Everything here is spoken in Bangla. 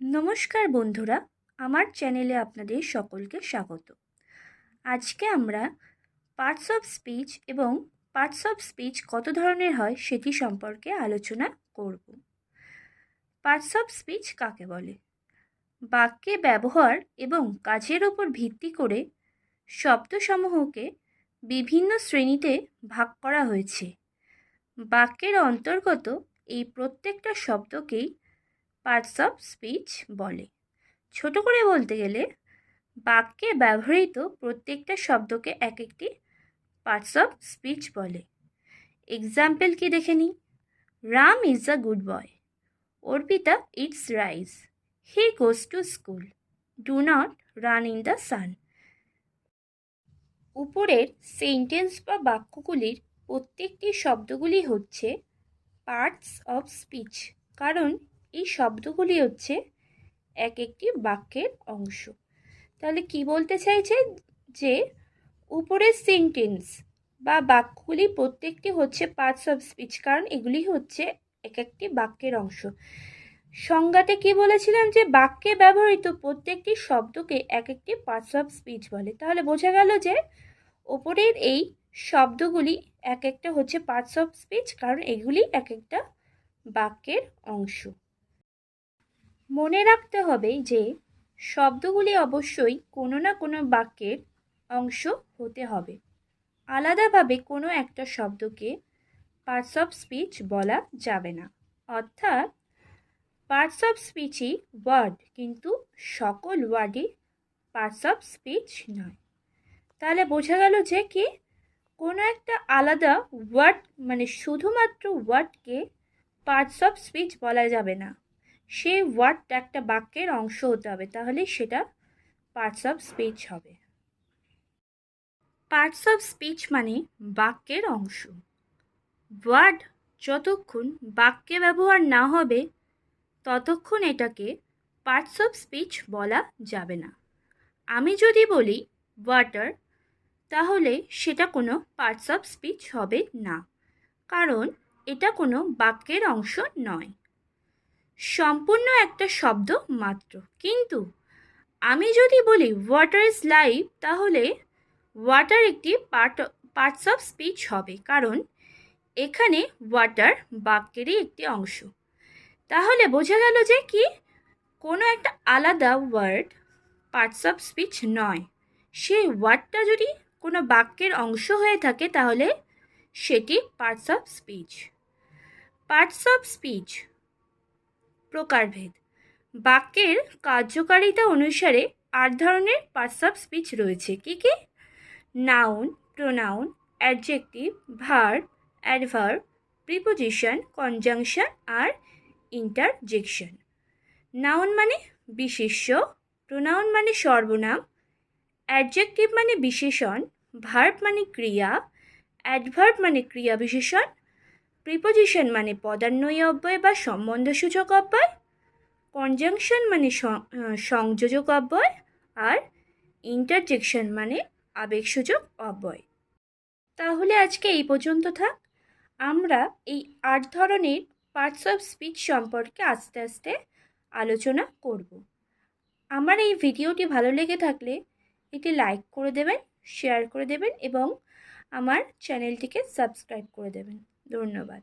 নমস্কার বন্ধুরা, আমার চ্যানেলে আপনাদের সকলকে স্বাগত। আজকে আমরা পার্টস অফ স্পিচ এবং পার্টস অফ স্পিচ কত ধরনের হয় সেটি সম্পর্কে আলোচনা করব। পার্টস অফ স্পিচ কাকে বলে? বাক্যে ব্যবহার এবং কাজের ওপর ভিত্তি করে শব্দসমূহকে বিভিন্ন শ্রেণীতে ভাগ করা হয়েছে। বাক্যের অন্তর্গত এই প্রত্যেকটা শব্দকেই পার্টস অফ স্পিচ বলে। ছোট করে বলতে গেলে, বাক্যে ব্যবহৃত প্রত্যেকটা শব্দকে এক একটি পার্টস অফ স্পিচ বলে। এক্সাম্পল কি দেখে নিই? Ram is a good boy Arpita eats rice he goes to school do not run in the sun উপরের সেন্টেন্স বা বাক্যগুলির প্রত্যেকটি শব্দগুলি হচ্ছে পার্টস অফ স্পিচ কারণ এই শব্দগুলি হচ্ছে এক একটি বাক্যের অংশ। তাহলে কি বলতে চাইছে? যে উপরের সেন্টেন্স বা বাক্যগুলি প্রত্যেকটি হচ্ছে পার্টস অফ স্পিচ কারণ এগুলি হচ্ছে এক একটি বাক্যের অংশ। সংজ্ঞাতে কি বলেছিলাম? যে বাক্যে ব্যবহৃত প্রত্যেকটি শব্দকে এক একটি পার্টস অফ স্পিচ বলে। তাহলে বোঝা গেল যে ওপরের এই শব্দগুলি এক একটা হচ্ছে পার্টস অফ স্পিচ কারণ এগুলি এক একটা বাক্যের অংশ। মনে রাখতে হবে যে, শব্দগুলি অবশ্যই কোনো না কোনো বাক্যের অংশ হতে হবে। আলাদাভাবে কোনো একটা শব্দকে পার্টস অফ স্পিচ বলা যাবে না। অর্থাৎ পার্টস অফ স্পিচই ওয়ার্ড কিন্তু সকল ওয়ার্ডই পার্টস অফ স্পিচ নয়। তাহলে বোঝা গেল যে কি, কোনো একটা আলাদা ওয়ার্ড মানে শুধুমাত্র ওয়ার্ডকে পার্টস অফ স্পিচ বলা যাবে না। সেই ওয়ার্ডটা একটা বাক্যের অংশ হতে হবে, তাহলে সেটা পার্টস অফ স্পিচ হবে। পার্টস অফ স্পিচ মানে বাক্যের অংশ। ওয়ার্ড যতক্ষণ বাক্যে ব্যবহার না হবে, ততক্ষণ এটাকে পার্টস অফ স্পিচ বলা যাবে না। আমি যদি বলি ওয়াটার তাহলে সেটা কোনো পার্টস অফ স্পিচ হবে না, কারণ এটা কোনো বাক্যের অংশ নয়। সম্পূর্ণ একটা শব্দ মাত্র। কিন্তু আমি যদি বলি ওয়াটার ইজ লাইফ তাহলে ওয়াটার একটি পার্ট পার্টস অফ স্পিচ হবে। কারণ এখানে ওয়াটার বাক্যেরই একটি অংশ। তাহলে বোঝা গেল যে কি? কোনো একটা আলাদা ওয়ার্ড পার্টস অফ স্পিচ নয়। সেই ওয়ার্ডটা যদি কোনো বাক্যের অংশ হয়ে থাকে, তাহলে সেটি parts of speech parts of speech প্রকারভেদ। বাক্যের কার্যকারিতা অনুসারে আট ধরনের পার্টস অফ স্পিচ রয়েছে। কি কি? Noun, pronoun, adjective, verb, adverb, preposition, conjunction আর ইন্টারজেকশন। নাউন মানে বিশেষ্য, প্রোনাউন মানে সর্বনাম, অ্যাডজেক্টিভ মানে বিশেষণ, ভার্ব মানে ক্রিয়া, অ্যাডভার্ব মানে ক্রিয়া বিশেষণ প্রিপোজিশন মানে পদান্বয়ী অব্যয় বা সম্বন্ধসূচক অব্যয় কনজাংশন মানে সংযোজক অব্যয়, আর ইন্টারজেকশন মানে আবেগসূচক অব্যয়। তাহলে আজকে এই পর্যন্ত থাক। আমরা এই আট ধরনের পার্টস অফ স্পিচ সম্পর্কে আস্তে আস্তে আলোচনা করব। আমার এই ভিডিওটি ভালো লেগে থাকলে এটি লাইক করে দেবেন শেয়ার করে দেবেন এবং আমার চ্যানেলটিকে সাবস্ক্রাইব করে দেবেন। ধন্যবাদ।